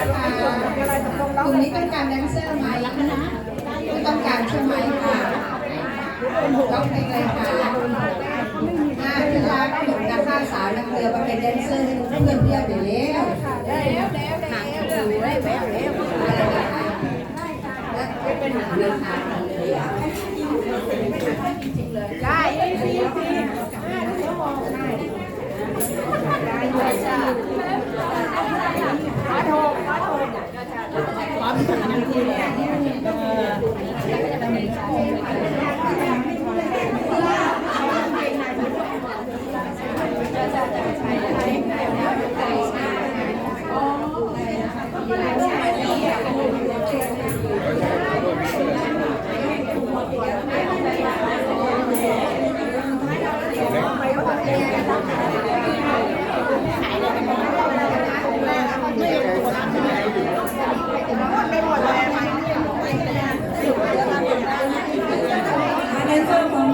กลุ่มนี้ต้องการแดนเซอร์ไหมลักษณะไม่ต้องการใช่ไหมค่ะต้องเพลงเลยค่ะอ่าที่รักหนุ่มนาข้าสาวนักเรือมาเป็นแดนเซอร์ให้เพื่อนเพียบไปแล้ว Yeah.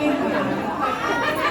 ハハハハ!